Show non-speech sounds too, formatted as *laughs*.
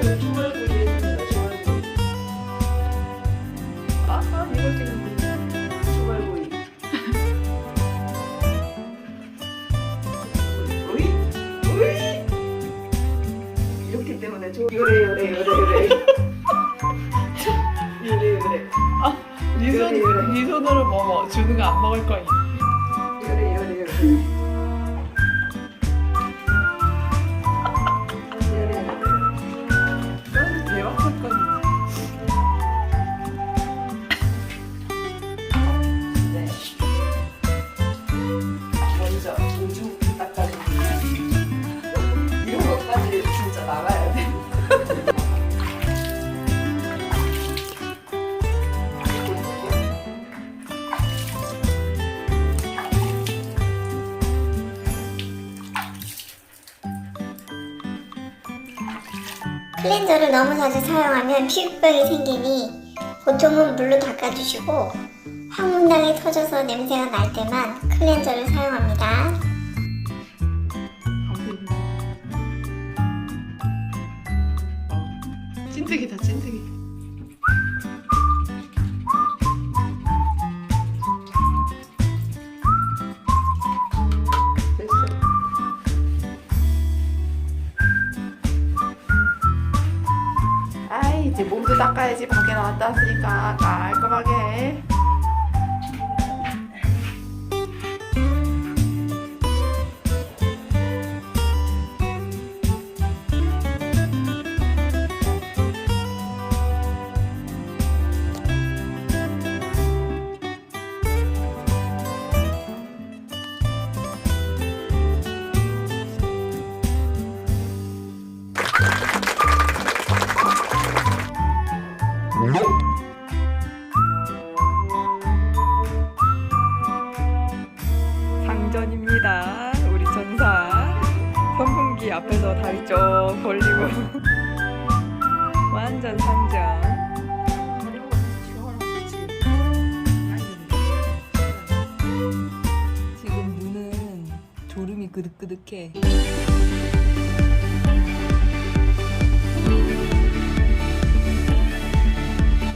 10월 9일입니다. 10월 9일. 아, 아 이걸 찍는 거. 10월 9일. 9일? 이렇기 때문에 요래 요래 요래 요래. 요래 요래. 네, 손, 그래, 그래. 네 손으로 먹어. 주는 거 안 먹을 거니. 요래 요래 요래. 클렌저를 너무 자주 사용하면 피부병이 생기니 보통은 물로 닦아주시고 황문당이 터져서 냄새가 날 때만 클렌저를 사용합니다. 찐득이다 찐득이. 이 이제 몸도 닦아야지 밖에 나왔다 왔으니까 깔끔하게. 상전입니다. 우리 전사 선풍기 앞에서 다리 쭉 벌리고 *laughs* 완전 상전. 지금 눈은 졸음이 그득그득해.